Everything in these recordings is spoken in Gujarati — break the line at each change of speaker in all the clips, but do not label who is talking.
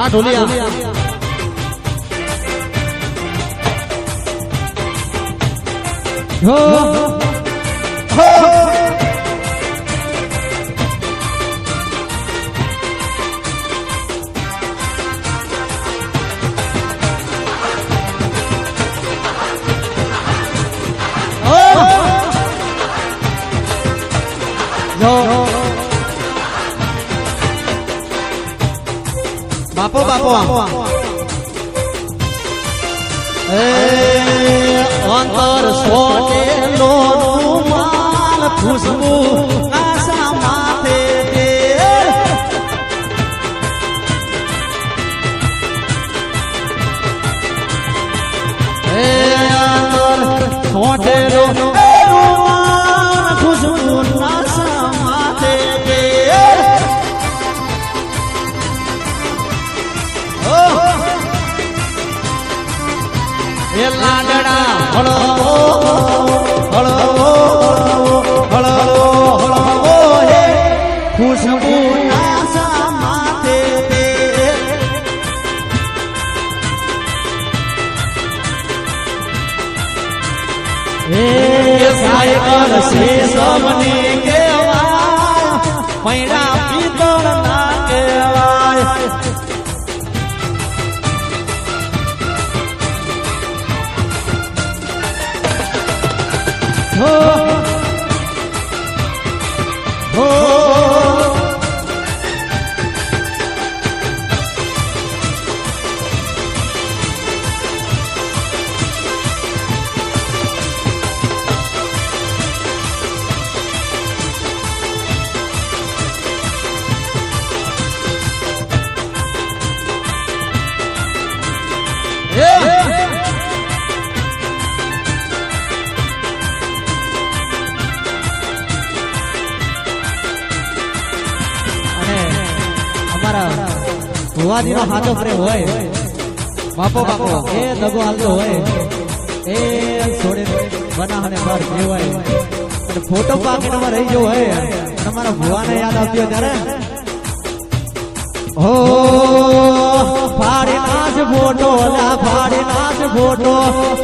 આ ઢોલિયા. હો હો જો બાપો બાપો. અંતર સોટેલો માલ ખુશ્બુ આશા માથે અંતર સોટેલો માલ ખુશ્બુ સાયકલ શેષમની કેવા પૈડા હો ભુવાજીનો હાથો પ્રેમ હોય. બાપો બાપો, એ દગો હાલતો હોય. એ છોડે બનાવને પર જેવાય. અને ફોટો પાકીટમાં રહી ગયો હોય. તમારા ભુવાને યાદ આવતી હોય ત્યારે? હો ફાડે નાજ ફોટો લા ફાડે નાજ ફોટો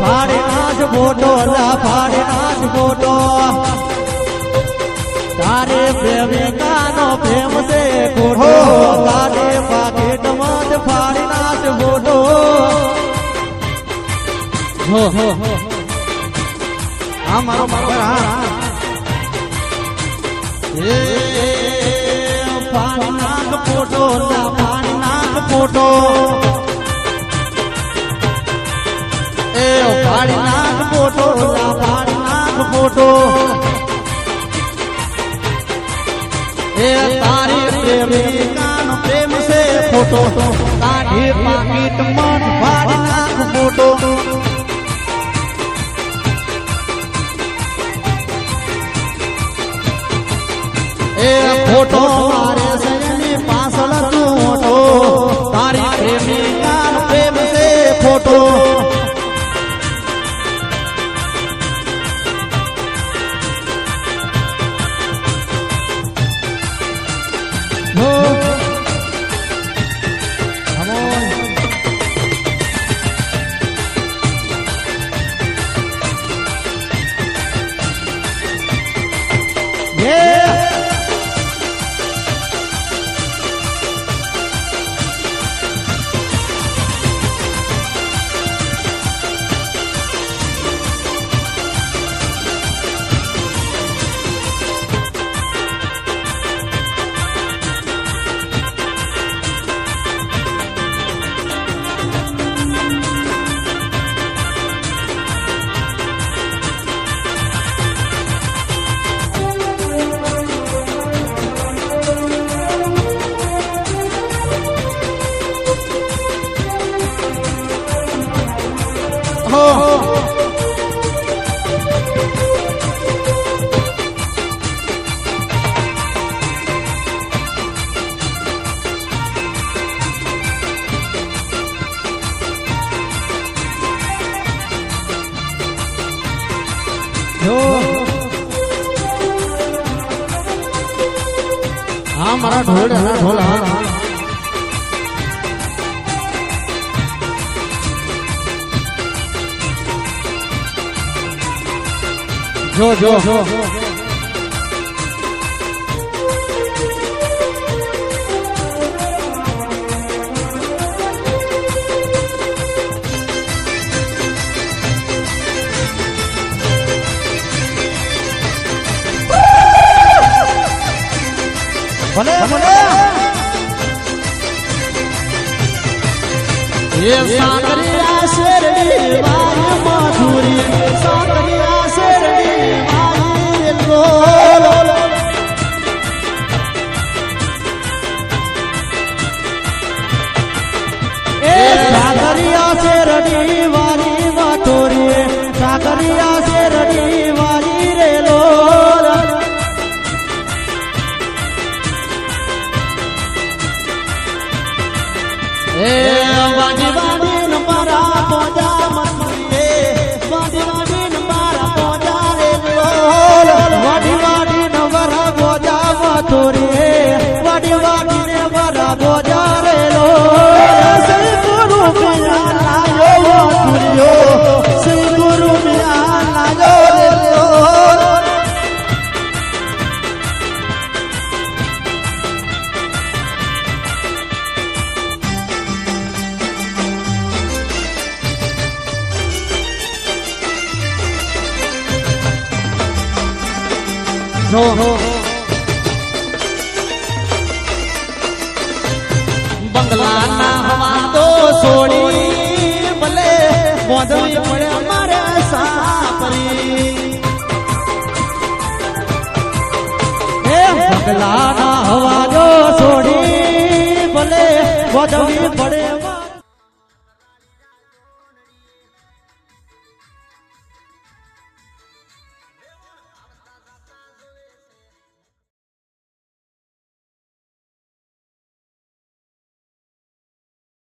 ફાડે નાજ ફોટો લા ફાડે નાજ ફોટો. તારે પ્રેમિકાનો હો આ મારો બાબર હા. એ પાણી નાક ફોટો ના પાણી નાક એ પ્રેમિકાનો પ્રેમ છે ફોટો તારી પાકીટ મન ફાડી ફોટો મારે સૈની પાછળ તું મોટો. તારી પ્રેમિકાનો પ્રેમ હો મારા ઢોલ ઢોલ હા. જો જો. જો ભલે ભલે
એ શેરડી માધુરી સાંકરિયા શેરડી Oh.
જો
બંગલાના હવા તો છોડી ભલે મોદવી પડે મારે સાપરી.
એ બંગલાના હવાજો છોડી ભલે વધવી પડે